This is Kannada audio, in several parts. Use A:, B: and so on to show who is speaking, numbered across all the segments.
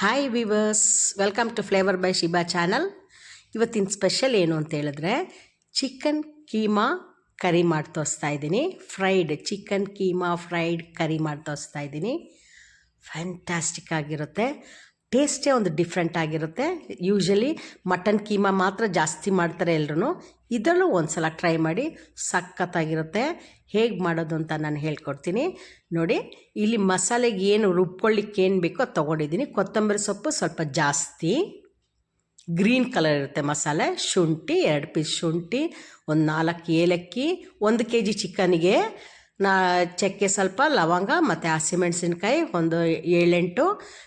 A: Hi viewers welcome to flavour by Shiba channel ಇವತ್ತಿನ ಸ್ಪೆಷಲ್ ಏನು ಅಂತ ಹೇಳಿದ್ರೆ ಚಿಕನ್ ಕೀಮಾ ಕರಿ ಮಾಡಿ ತೋರಿಸ್ತಾ ಇದ್ದೀನಿ. Fried chicken keema fried curry ಮಾಡಿ ತೋರಿಸ್ತಾ ಇದ್ದೀನಿ. ಫ್ಯಾಂಟಾಸ್ಟಿಕ್ ಆಗಿರುತ್ತೆ. ಟೇಸ್ಟೇ ಒಂದು ಡಿಫ್ರೆಂಟ್ ಆಗಿರುತ್ತೆ. ಯೂಶಲಿ ಮಟನ್ ಕೀಮಾ ಮಾತ್ರ ಜಾಸ್ತಿ ಮಾಡ್ತಾರೆ ಎಲ್ಲರೂ ಇದರಲ್ಲೂ ಒಂದು ಸಲ ಟ್ರೈ ಮಾಡಿ, ಸಖತ್ತಾಗಿರುತ್ತೆ. ಹೇಗೆ ಮಾಡೋದು ಅಂತ ನಾನು ಹೇಳ್ಕೊಡ್ತೀನಿ. ನೋಡಿ, ಇಲ್ಲಿ ಮಸಾಲೆಗೆ ಏನು ರುಬ್ಕೊಳ್ಳಿಕ್ಕೆ ಏನು ಬೇಕೋ ತೊಗೊಂಡಿದ್ದೀನಿ. ಕೊತ್ತಂಬರಿ ಸೊಪ್ಪು ಸ್ವಲ್ಪ ಜಾಸ್ತಿ. ಗ್ರೀನ್ ಕಲರ್ ಇರುತ್ತೆ ಮಸಾಲೆ. ಶುಂಠಿ, ಎರಡು ಪೀಸ್ ಶುಂಠಿ, ಒಂದು ನಾಲ್ಕು ಏಲಕ್ಕಿ, ಒಂದು ಕೆ ಜಿ ಚಿಕನ್ಗೆ ನಾ ಚಕ್ಕೆ ಸ್ವಲ್ಪ, ಲವಂಗ ಮತ್ತು ಹಸಿಮೆಣಸಿನ್ಕಾಯಿ ಒಂದು ಏಳೆಂಟು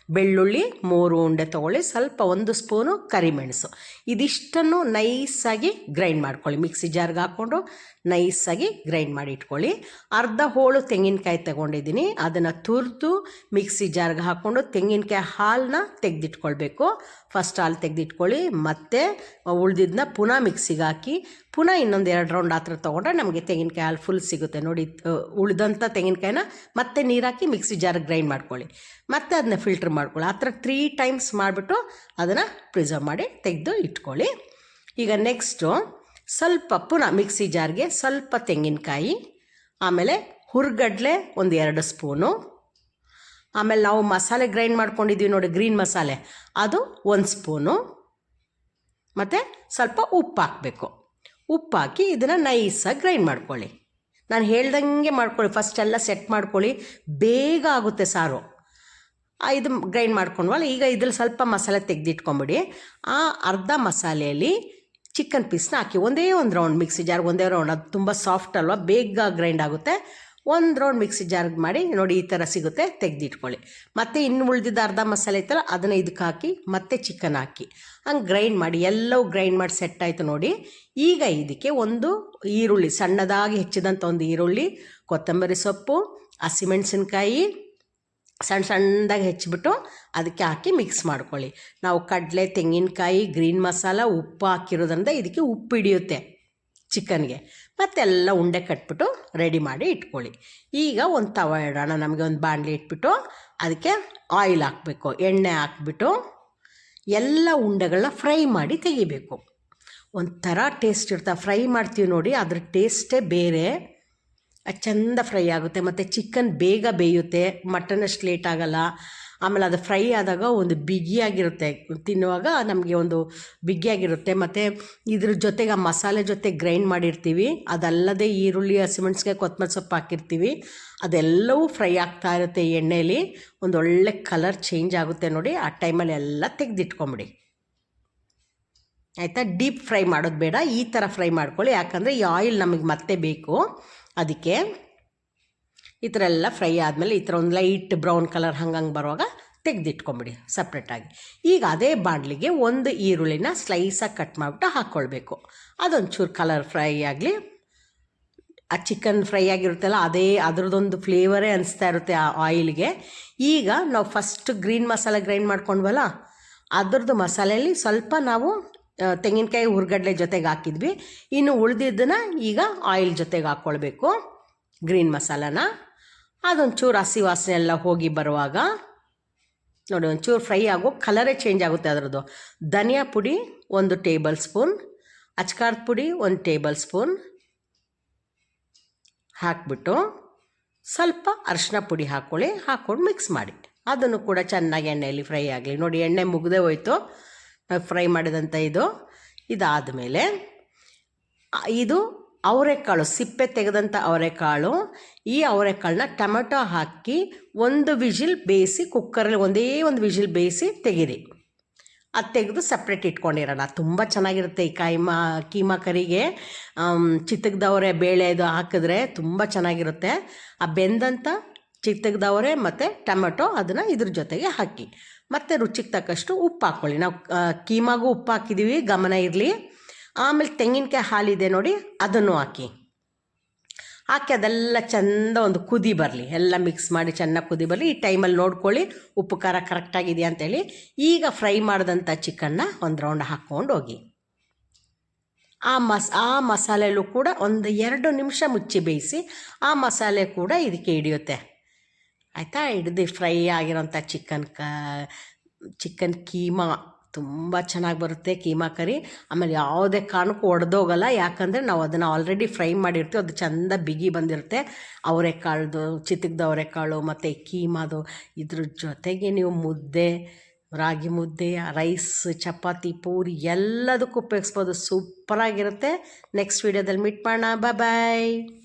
A: ಬೆಳ್ಳುಳ್ಳಿ ಮೂರು ಉಂಡೆ ತೊಗೊಳ್ಳಿ, ಸ್ವಲ್ಪ ಒಂದು ಸ್ಪೂನು ಕರಿಮೆಣಸು. ಇದಿಷ್ಟನ್ನು ನೈಸಾಗಿ ಗ್ರೈಂಡ್ ಮಾಡ್ಕೊಳ್ಳಿ. ಮಿಕ್ಸಿ ಜಾರ್ಗೆ ಹಾಕ್ಕೊಂಡು ನೈಸಾಗಿ ಗ್ರೈಂಡ್ ಮಾಡಿ ಇಟ್ಕೊಳ್ಳಿ. ಅರ್ಧ ಹೋಳು ತೆಂಗಿನಕಾಯಿ ತಗೊಂಡಿದ್ದೀನಿ. ಅದನ್ನು ತುರಿದು ಮಿಕ್ಸಿ ಜಾರ್ಗೆ ಹಾಕ್ಕೊಂಡು ತೆಂಗಿನಕಾಯಿ ಹಾಲನ್ನ ತೆಗೆದಿಟ್ಕೊಳ್ಬೇಕು. ಫಸ್ಟ್ ಹಾಲು ತೆಗೆದಿಟ್ಕೊಳ್ಳಿ. ಮತ್ತು ಉಳ್ದಿದ್ದನ್ನ ಪುನಃ ಮಿಕ್ಸಿಗೆ ಹಾಕಿ ಪುನಃ ಇನ್ನೊಂದು ಎರಡು ರೌಂಡ್ ಆ ಥರ ತೊಗೊಂಡ್ರೆ ನಮಗೆ ತೆಂಗಿನಕಾಯಿ ಹಾಲು ಫುಲ್ ಸಿಗುತ್ತೆ. ನೋಡಿ ಉಳಿದಂಥ ತೆಂಗಿನಕಾಯಿನ ಮತ್ತೆ ನೀರಾಕಿ ಮಿಕ್ಸಿ ಜಾರ್ಗೆ ಗ್ರೈಂಡ್ ಮಾಡ್ಕೊಳ್ಳಿ. ಮತ್ತೆ ಅದನ್ನ ಫಿಲ್ಟ್ರ್ ಮಾಡ್ಕೊಳ್ಳಿ. ಆ ಥರ ತ್ರೀ ಟೈಮ್ಸ್ ಮಾಡಿಬಿಟ್ಟು ಅದನ್ನು ಪ್ರಿಸರ್ವ್ ಮಾಡಿ ತೆಗೆದು ಇಟ್ಕೊಳ್ಳಿ. ಈಗ ನೆಕ್ಸ್ಟು ಸ್ವಲ್ಪ ಪುನಃ ಮಿಕ್ಸಿ ಜಾರ್ಗೆ ಸ್ವಲ್ಪ ತೆಂಗಿನಕಾಯಿ, ಆಮೇಲೆ ಹುರ್ಗಡ್ಲೆ ಒಂದು ಎರಡು ಸ್ಪೂನು ಆಮೇಲೆ ನಾವು ಮಸಾಲೆ ಗ್ರೈಂಡ್ ಮಾಡ್ಕೊಂಡಿದ್ದೀವಿ ನೋಡಿ ಗ್ರೀನ್ ಮಸಾಲೆ. ಅದು ಒಂದು ಸ್ಪೂನು ಮತ್ತು ಸ್ವಲ್ಪ ಉಪ್ಪು ಹಾಕಬೇಕು. ಉಪ್ಪು ಹಾಕಿ ಇದನ್ನು ನೈಸಾಗಿ ಗ್ರೈಂಡ್ ಮಾಡ್ಕೊಳ್ಳಿ. ನಾನು ಹೇಳ್ದಂಗೆ ಮಾಡ್ಕೊಳ್ಳಿ. ಫಸ್ಟ್ ಎಲ್ಲ ಸೆಟ್ ಮಾಡ್ಕೊಳ್ಳಿ. ಬೇಗ ಆಗುತ್ತೆ ಸಾರು. ಇದು ಗ್ರೈಂಡ್ ಮಾಡ್ಕೊಂಡ್ವಲ್ಲ, ಈಗ ಇದ್ರಲ್ಲಿ ಸ್ವಲ್ಪ ಮಸಾಲೆ ತೆಗೆದಿಟ್ಕೊಂಬಿಡಿ. ಆ ಅರ್ಧ ಮಸಾಲೆಯಲ್ಲಿ ಚಿಕನ್ ಪೀಸ್ನ ಹಾಕಿ, ಒಂದೇ ಒಂದು ರೌಂಡ್ ಮಿಕ್ಸಿ ಜಾರ್ ಒಂದೇ ರೌಂಡ್ ಅದು ತುಂಬ ಸಾಫ್ಟ್ ಅಲ್ವಾ? ಬೇಗ ಗ್ರೈಂಡ್ ಆಗುತ್ತೆ. ಒಂದು ರೌಂಡ್ ಮಿಕ್ಸಿ ಜಾರ್ಗೆ ಮಾಡಿ, ನೋಡಿ ಈ ಥರ ಸಿಗುತ್ತೆ, ತೆಗೆದಿಟ್ಕೊಳ್ಳಿ. ಮತ್ತು ಇನ್ನು ಉಳಿದಿದ್ದ ಅರ್ಧ ಮಸಾಲೆ ಇತ್ತಲ್ಲ ಅದನ್ನು ಇದಕ್ಕೆ ಹಾಕಿ, ಮತ್ತೆ ಚಿಕನ್ ಹಾಕಿ. ಹಂಗೆ ಗ್ರೈಂಡ್ ಮಾಡಿ, ಎಲ್ಲವೂ ಗ್ರೈಂಡ್ ಮಾಡಿ ಸೆಟ್ ಆಯಿತು ನೋಡಿ. ಈಗ ಇದಕ್ಕೆ ಒಂದು ಈರುಳ್ಳಿ, ಸಣ್ಣದಾಗಿ ಹೆಚ್ಚಿದಂಥ ಒಂದು ಈರುಳ್ಳಿ, ಕೊತ್ತಂಬರಿ ಸೊಪ್ಪು ಹಸಿಮೆಣಸಿನ್ಕಾಯಿ ಸಣ್ಣ ಸಣ್ಣದಾಗಿ ಹೆಚ್ಚಿಬಿಟ್ಟು ಅದಕ್ಕೆ ಹಾಕಿ ಮಿಕ್ಸ್ ಮಾಡ್ಕೊಳ್ಳಿ. ನಾವು ಕಡಲೆ, ತೆಂಗಿನಕಾಯಿ ಗ್ರೀನ್ ಮಸಾಲ, ಉಪ್ಪು ಹಾಕಿರೋದ್ರಿಂದ ಇದಕ್ಕೆ ಉಪ್ಪು ಹಿಡಿಯುತ್ತೆ. ಚಿಕನ್ಗೆ. ಮತ್ತೆಲ್ಲ ಉಂಡೆ ಕಟ್ಬಿಟ್ಟು ರೆಡಿ ಮಾಡಿ ಇಟ್ಕೊಳ್ಳಿ. ಈಗ ಒಂದು ತವ ಇಡೋಣ. ನಮಗೆ ಒಂದು ಬಾಣಲಿ ಇಟ್ಬಿಟ್ಟು ಅದಕ್ಕೆ ಆಯಿಲ್ ಹಾಕಬೇಕು. ಎಣ್ಣೆ ಹಾಕ್ಬಿಟ್ಟು ಎಲ್ಲ ಉಂಡೆಗಳನ್ನ ಫ್ರೈ ಮಾಡಿ ತೆಗಿಬೇಕು. ಒಂಥರ ಟೇಸ್ಟ್ ಇರ್ತವೆ ಫ್ರೈ ಮಾಡ್ತೀವಿ ನೋಡಿ, ಅದ್ರ ಟೇಸ್ಟೇ ಬೇರೆ. ಅದು ಚಂದ ಫ್ರೈ ಆಗುತ್ತೆ. ಮತ್ತು ಚಿಕನ್ ಬೇಗ ಬೇಯುತ್ತೆ. ಮಟನ್ ಅಷ್ಟು ಲೇಟ್ ಆಗಲ್ಲ. ಆಮೇಲೆ ಅದು ಫ್ರೈ ಆದಾಗ ಒಂದು ಬಿಗಿಯಾಗಿರುತ್ತೆ. ತಿನ್ನುವಾಗ ನಮಗೆ ಒಂದು ಬಿಗಿಯಾಗಿರುತ್ತೆ. ಮತ್ತು ಇದ್ರ ಜೊತೆಗೆ ಆ ಮಸಾಲೆ ಜೊತೆ ಗ್ರೈಂಡ್ ಮಾಡಿರ್ತೀವಿ. ಅದಲ್ಲದೆ ಈರುಳ್ಳಿ ಹಸಿಮೆಣ್ಸಿಗೆ ಕೊತ್ತಂಬರಿ ಸೊಪ್ಪು ಹಾಕಿರ್ತೀವಿ. ಅದೆಲ್ಲವೂ ಫ್ರೈ ಆಗ್ತಾ ಇರುತ್ತೆ ಎಣ್ಣೆಯಲ್ಲಿ ಒಂದು ಒಳ್ಳೆ ಕಲರ್ ಚೇಂಜ್ ಆಗುತ್ತೆ ನೋಡಿ. ಆ ಟೈಮಲ್ಲಿ ಎಲ್ಲ ತೆಗೆದಿಟ್ಕೊಂಬಿಡಿ. ಆಯಿತಾ? ಡೀಪ್ ಫ್ರೈ ಮಾಡೋದು ಬೇಡ. ಈ ಥರ ಫ್ರೈ ಮಾಡ್ಕೊಳ್ಳಿ. ಯಾಕಂದರೆ ಈ ಆಯಿಲ್ ನಮಗೆ ಮತ್ತೆ ಬೇಕು. ಅದಕ್ಕೆ ಈ ಥರ ಎಲ್ಲ ಫ್ರೈ ಆದಮೇಲೆ ಈ ಥರ ಒಂದು ಲೈಟ್ ಬ್ರೌನ್ ಕಲರ್ ಹಂಗಂಗೆ ಬರುವಾಗ ತೆಗೆದಿಟ್ಕೊಂಬಿಡಿ ಸಪ್ರೇಟಾಗಿ ಈಗ ಅದೇ ಬಾಂಡ್ಲಿಗೆ ಒಂದು ಈರುಳ್ಳಿನ ಸ್ಲೈಸಾಗಿ ಕಟ್ ಮಾಡಿಬಿಟ್ಟು ಹಾಕ್ಕೊಳ್ಬೇಕು. ಅದೊಂಚೂರು ಕಲರ್ ಫ್ರೈ ಆಗಲಿ, ಆ ಚಿಕನ್ ಫ್ರೈ ಆಗಿರುತ್ತಲ್ಲ, ಅದೇ ಅದ್ರದ್ದೊಂದು ಫ್ಲೇವರೇ ಅನಿಸ್ತಾ ಇರುತ್ತೆ ಆ ಆಯಿಲ್ಗೆ ಈಗ ನಾವು ಫಸ್ಟ್ ಗ್ರೀನ್ ಮಸಾಲೆ ಗ್ರೈಂಡ್ ಮಾಡ್ಕೊಂಡ್ವಲ್ಲ, ಅದ್ರದ್ದು ಮಸಾಲೆಯಲ್ಲಿ ಸ್ವಲ್ಪ ನಾವು ತೆಂಗಿನಕಾಯಿ ಹುರ್ಗಡ್ಲೆ ಜೊತೆಗೆ ಹಾಕಿದ್ವಿ. ಇನ್ನು ಉಳಿದಿದ್ದನ್ನು ಈಗ ಆಯಿಲ್ ಜೊತೆಗೆ ಹಾಕ್ಕೊಳ್ಬೇಕು. ಗ್ರೀನ್ ಮಸಾಲಾನ. ಅದೊಂಚೂರು ಹಸಿ ವಾಸನೆ ಎಲ್ಲ ಹೋಗಿ ಬರುವಾಗ, ನೋಡಿ ಒಂಚೂರು ಫ್ರೈ ಆಗೋ ಕಲರೇ ಚೇಂಜ್ ಆಗುತ್ತೆ ಅದರದ್ದು. ಧನಿಯಾ ಪುಡಿ ಒಂದು ಟೇಬಲ್ ಸ್ಪೂನ್ ಅಚ್ಕಾರದ ಪುಡಿ ಒಂದು ಟೇಬಲ್ ಸ್ಪೂನ್ ಹಾಕ್ಬಿಟ್ಟು ಸ್ವಲ್ಪ ಅರಿಶಿನ ಪುಡಿ ಹಾಕ್ಕೊಳ್ಳಿ ಹಾಕ್ಕೊಂಡು ಮಿಕ್ಸ್ ಮಾಡಿ. ಅದನ್ನು ಕೂಡ ಚೆನ್ನಾಗಿ ಎಣ್ಣೆಯಲ್ಲಿ ಫ್ರೈ ಆಗಲಿ. ನೋಡಿ ಎಣ್ಣೆ ಮುಗ್ದೇ ಹೋಯ್ತು. ಫ್ರೈ ಮಾಡಿದಂಥ ಇದು. ಇದಾದ ಮೇಲೆ ಇದು ಅವರೆಕಾಳು, ಸಿಪ್ಪೆ ತೆಗೆದಂಥ ಅವರೆಕಾಳು. ಈ ಅವರೆಕಾಳನ್ನ ಟೊಮೆಟೊ ಹಾಕಿ ಒಂದು ವಿಜಿಲ್ ಬೇಯಿಸಿ ಕುಕ್ಕರಲ್ಲಿ ಒಂದೇ ಒಂದು ವಿಜಿಲ್ ಬೇಯಿಸಿ ತೆಗೀರಿ. ಅದು ತೆಗೆದು ಸಪ್ರೇಟ್ ಇಟ್ಕೊಂಡಿರೋಣ. ತುಂಬ ಚೆನ್ನಾಗಿರುತ್ತೆ ಈ ಕೈಮಾ, ಕೀಮಾ ಕರಿಗೆ. ಚಿತ್ತಗದವರೆ ಬೇಳೆ ಇದು ಹಾಕಿದ್ರೆ ತುಂಬ ಚೆನ್ನಾಗಿರುತ್ತೆ. ಆ ಬೆಂದಂಥ ಚಿತ್ತಗದವರೆ ಮತ್ತು ಟೊಮೆಟೊ ಅದನ್ನು ಇದ್ರ ಜೊತೆಗೆ ಹಾಕಿ. ಮತ್ತು ರುಚಿಗೆ ತಕ್ಕಷ್ಟು ಉಪ್ಪು ಹಾಕ್ಕೊಳ್ಳಿ ನಾವು ಕೀಮಾಗೂ ಉಪ್ಪು ಹಾಕಿದ್ದೀವಿ ಗಮನ ಇರಲಿ. ಆಮೇಲೆ ತೆಂಗಿನಕಾಯಿ ಹಾಲಿದೆ ನೋಡಿ, ಅದನ್ನು ಹಾಕಿ. ಹಾಕಿ ಅದೆಲ್ಲ ಚಂದ ಒಂದು ಕುದಿ ಬರಲಿ. ಎಲ್ಲ ಮಿಕ್ಸ್ ಮಾಡಿ ಚೆನ್ನಾಗಿ ಕುದಿ ಬರಲಿ. ಈ ಟೈಮಲ್ಲಿ ನೋಡ್ಕೊಳ್ಳಿ ಉಪ್ಪು ಖಾರ ಕರೆಕ್ಟಾಗಿದೆಯಾ ಅಂತೇಳಿ ಈಗ ಫ್ರೈ ಮಾಡಿದಂಥ ಚಿಕನ್ನ ಒಂದು ರೌಂಡ್ ಹಾಕ್ಕೊಂಡು ಹೋಗಿ. ಆ ಮಸ್, ಆ ಮಸಾಲೆಲೂ ಕೂಡ ಒಂದು ಎರಡು ನಿಮಿಷ ಮುಚ್ಚಿ ಬೇಯಿಸಿ ಆ ಮಸಾಲೆ ಕೂಡ ಇದಕ್ಕೆ ಹಿಡಿಯುತ್ತೆ. ಆಯಿತಾ? ಹಿಡ್ದು ಫ್ರೈ ಆಗಿರೋಂಥ ಚಿಕನ್ ಕ ಚಿಕನ್ ಕೀಮಾ. ತುಂಬ ಚೆನ್ನಾಗಿ ಬರುತ್ತೆ ಕೀಮಾ ಕರಿ. ಆಮೇಲೆ ಯಾವುದೇ ಕಾರಣಕ್ಕೂ ಒಡೆದೋಗಲ್ಲ ಯಾಕಂದರೆ ನಾವು ಅದನ್ನು ಆಲ್ರೆಡಿ ಫ್ರೈ ಮಾಡಿರ್ತೀವಿ. ಅದು ಚೆಂದ ಬಿಗಿ ಬಂದಿರುತ್ತೆ. ಅವರೆಕಾಳ್ದು ಚಿತ್ತಗದ ಅವರೆಕಾಳು ಮತ್ತು ಕೀಮಾದು. ಇದ್ರ ಜೊತೆಗೆ ನೀವು ಮುದ್ದೆ, ರಾಗಿ ಮುದ್ದೆ ರೈಸ್ ಚಪಾತಿ, ಪೂರಿ ಎಲ್ಲದಕ್ಕೂ ಉಪಯೋಗಿಸ್ಬೋದು. ಸೂಪರಾಗಿರುತ್ತೆ. ನೆಕ್ಸ್ಟ್ ವೀಡಿಯೋದಲ್ಲಿ ಮೀಟ್ ಮಾಡೋಣ. ಬಾಯ್